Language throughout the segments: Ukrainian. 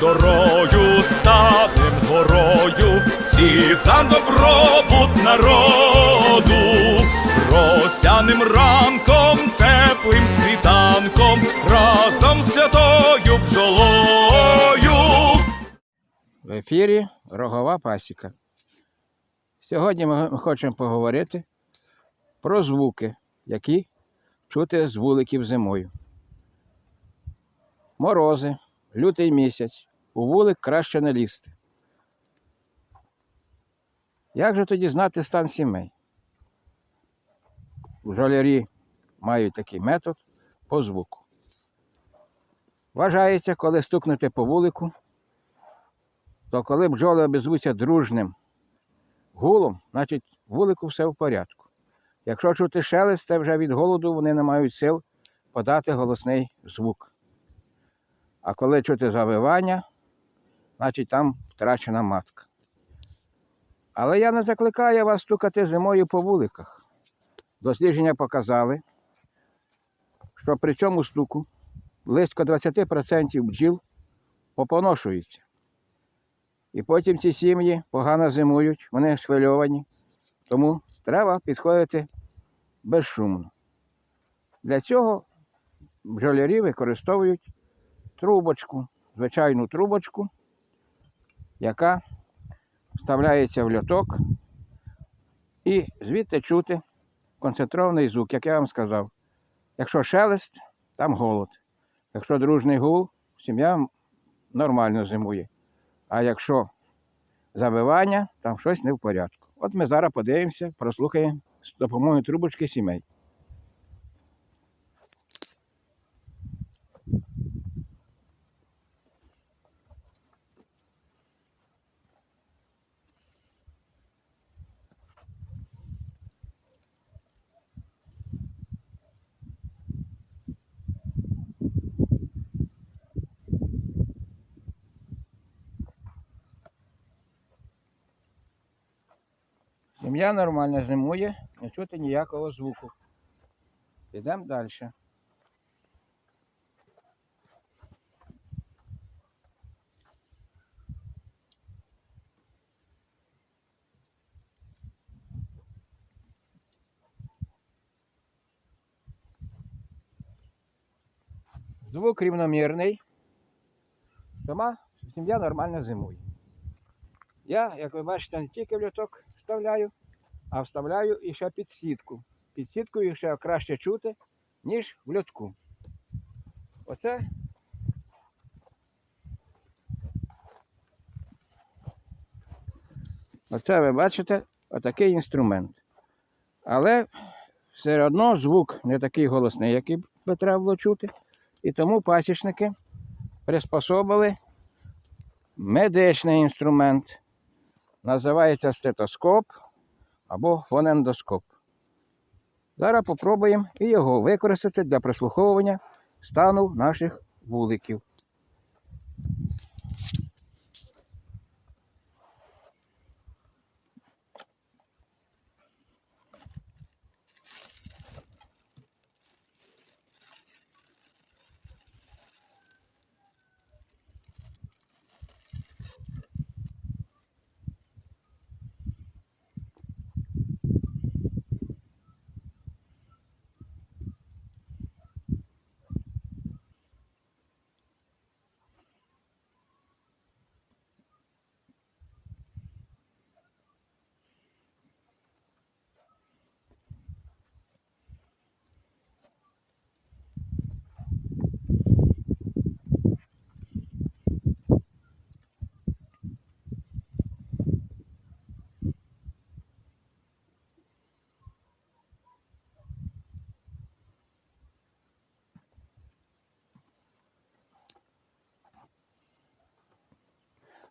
дорою ставим горою, всі за добробут народу, росяним ранком, теплим світанком, разом святою бджолою. В ефірі Рогова Пасіка. Сьогодні ми хочемо поговорити про звуки, які чути з вуликів зимою. Морози, лютий місяць, у вулик краще не лізти. Як же тоді знати стан сімей? Бджолярі мають такий метод по звуку. Вважається, коли стукнути по вулику, то коли бджоли обізвуться дружним гулом, значить вулику все в порядку. Якщо чути шелест, це вже від голоду вони не мають сил подати голосний звук. А коли чути завивання, значить там втрачена матка. Але я не закликаю вас стукати зимою по вуликах. Дослідження показали, що при цьому стуку близько 20% бджіл попоношуються. І потім ці сім'ї погано зимують, вони схвильовані. Тому треба підходити безшумно. Для цього бджолярі використовують трубочку, звичайну трубочку, яка вставляється в льоток, і звідти чути концентрований звук, як я вам сказав. Якщо шелест, там голод. Якщо дружний гул, сім'я нормально зимує. А якщо забивання, там щось не в порядку. От ми зараз подивимося, прослухаємо з допомогою трубочки сімей. Сім'я нормально зимує, не чути ніякого звуку. Підемо далі. Звук рівномірний. Сама сім'я нормально зимує. Я, як ви бачите, не тільки в льоток вставляю, а вставляю і ще під сітку. Під сіткою ще краще чути, ніж в льотку. Оце Оце ви бачите отакий інструмент. Але все одно звук не такий голосний, який би треба було чути. І тому пасічники приспособили медичний інструмент. Називається стетоскоп або фонендоскоп. Зараз попробуємо і його використати для прослуховування стану наших вуликів.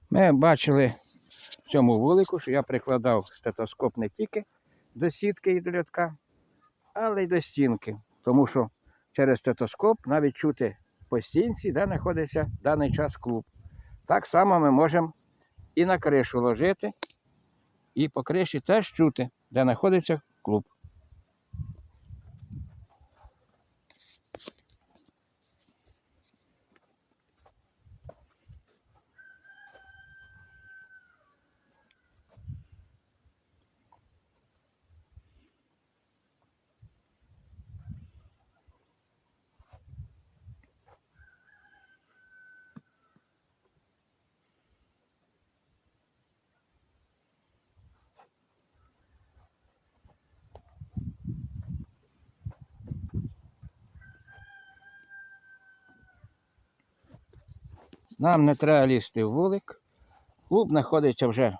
Ми бачили в цьому вулику, що я прикладав стетоскоп не тільки до сітки і до льотка, але й до стінки. Тому що через стетоскоп навіть чути по стінці, де знаходиться в даний час клуб. Так само ми можемо і на кришу ложити, і по криші теж чути, де знаходиться клуб. Нам не треба лізти в вулик. Клуб знаходиться вже,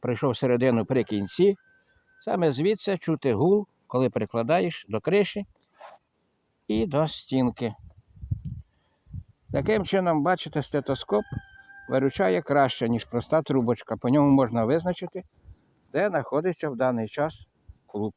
прийшов середину при кінці. Саме звідси чути гул, коли прикладаєш до криші і до стінки. Таким чином, бачите, стетоскоп виручає краще, ніж проста трубочка. По ньому можна визначити, де знаходиться в даний час клуб.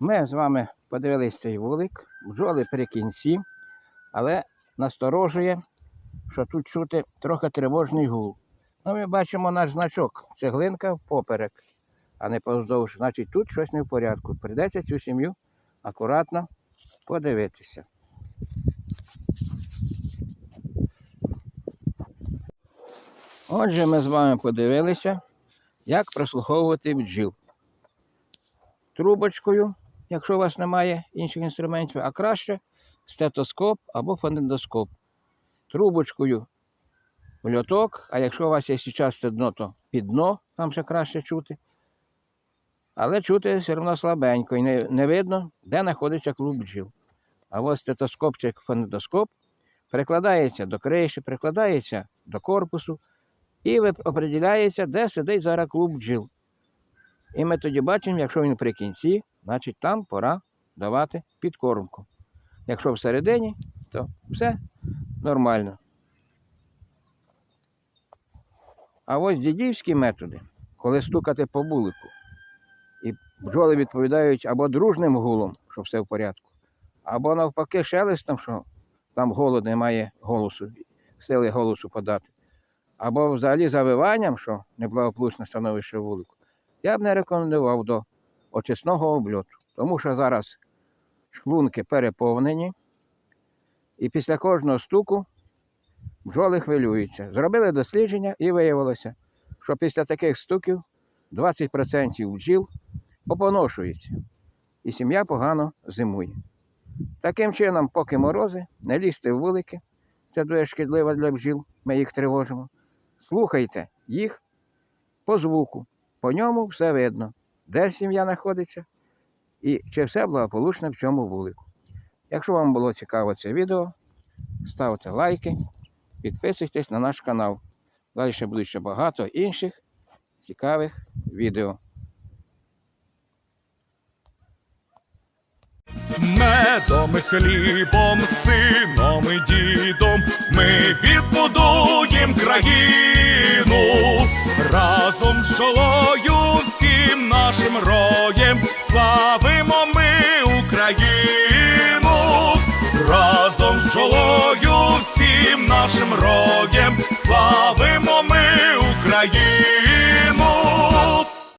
Ми з вами подивилися цей вулик, бджоли при кінці, але насторожує, що тут чути трохи тривожний гул. Ну, ми бачимо наш значок, цеглинка впоперек, а не повздовж. Значить, тут щось не в порядку. Прийдеться цю сім'ю акуратно подивитися. Отже, ми з вами подивилися, як прослуховувати бджіл. Трубочкою, якщо у вас немає інших інструментів, а краще стетоскоп або фонендоскоп. Трубочкою в льоток, а якщо у вас є зараз це дно, то під дно, там ще краще чути. Але чути все одно слабенько і не, не видно, де знаходиться клуб бджіл. А ось стетоскоп чи фонендоскоп прикладається до криші, прикладається до корпусу і определяється, де сидить зараз клуб бджіл. І ми тоді бачимо, якщо він при кінці, значить там пора давати підкормку. Якщо всередині, то все нормально. А ось дідівські методи, коли стукати по булику, і бджоли відповідають або дружним гулом, що все в порядку, або навпаки шелестом, що там голод немає голосу, сили голосу подати, або взагалі завиванням, що неблагополучне становище вулику я б не рекомендував до очисного обльоту, тому що зараз шлунки переповнені, і після кожного стуку бджоли хвилюються. Зробили дослідження і виявилося, що після таких стуків 20% бджіл опоношується, і сім'я погано зимує. Таким чином, поки морози, не лізьте в вулики, це дуже шкідливо для бджіл, ми їх тривожимо. Слухайте їх по звуку. По ньому все видно, де сім'я знаходиться і чи все благополучно в цьому вулику. Якщо вам було цікаво це відео, ставте лайки, підписуйтесь на наш канал. Далі ще буде ще багато інших цікавих відео. Медом хлібом, сином і дідом ми відбудуєм країну разом з жолою всім роєм славимо ми Україну, разом з жолою всім нашим роєм славимо ми Україну.